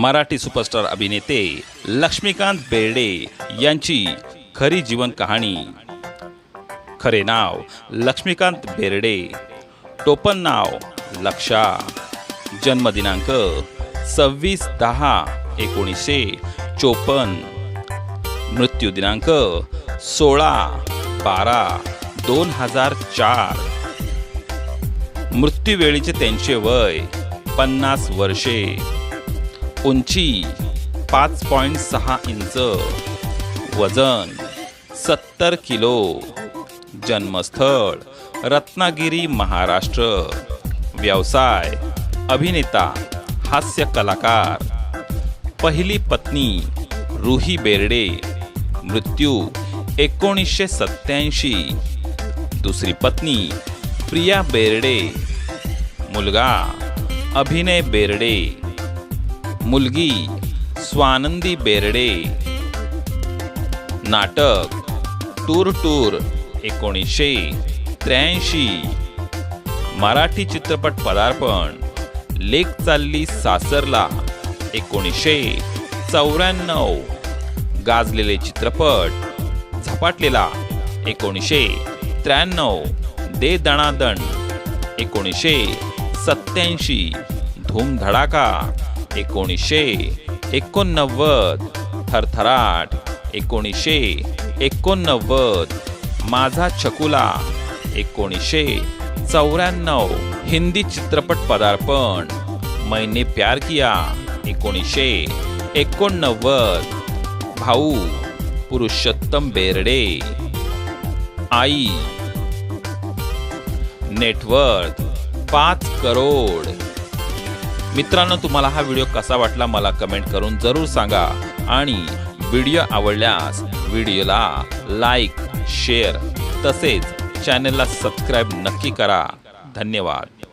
Marathi superstar अभिनेते लक्ष्मीकांत बेर्डे यांची खरी जीवन कहाणी. खरे नाव लक्ष्मीकांत बेर्डे. टोपण नाव लक्षा. जन्मदिनांक सव्वीस दहा एकोणीसशे चोपन्न. मृत्यू दिनांक सोळा बारा दोन हजार चार. मृत्यूवेळीचे त्यांचे वय पन्नास वर्षे. उंची पाच पॉईंट सहा इंच वजन सत्तर किलो जन्मस्थळ रत्नागिरी महाराष्ट्र. व्यवसाय अभिनेता हास्य कलाकार पहिली पत्नी रुही बेर्डे मृत्यू एकोणीसशे सत्याऐंशी दुसरी पत्नी प्रिया बेर्डे मुलगा अभिनय बेर्डे. मुलगी स्वानंदी बेर्डे. नाटक टूर टूर एकोणीसशे त्र्याऐंशी. मराठी चित्रपट पदार्पण लेख चालली सासरला एकोणीसशे चौऱ्याण्णव. गाजलेले चित्रपट झपाटलेला एकोणीसशे त्र्याण्णव. दे दणादण एकोणीसशे सत्याऐंशी धूमधडाका. एकोणीसशे एकोणनव्वद थरथराट एकोणीसशे एकोणनव्वद माझा छकुला एकोणीसशे चौऱ्याण्णव हिंदी चित्रपट पदार्पण मैने प्यार किया एकोणीसशे एकोणनव्वद भाऊ पुरुषोत्तम बेर्डे आई नेटवर्थ पाच करोड मित्रांनो तुम्हाला हा व्हिडिओ कसा वाटला मला कमेंट करून जरूर सांगा. आणि व्हिडिओ आवडल्यास व्हिडिओला लाईक शेअर तसेच चॅनलला सबस्क्राईब नक्की करा. धन्यवाद.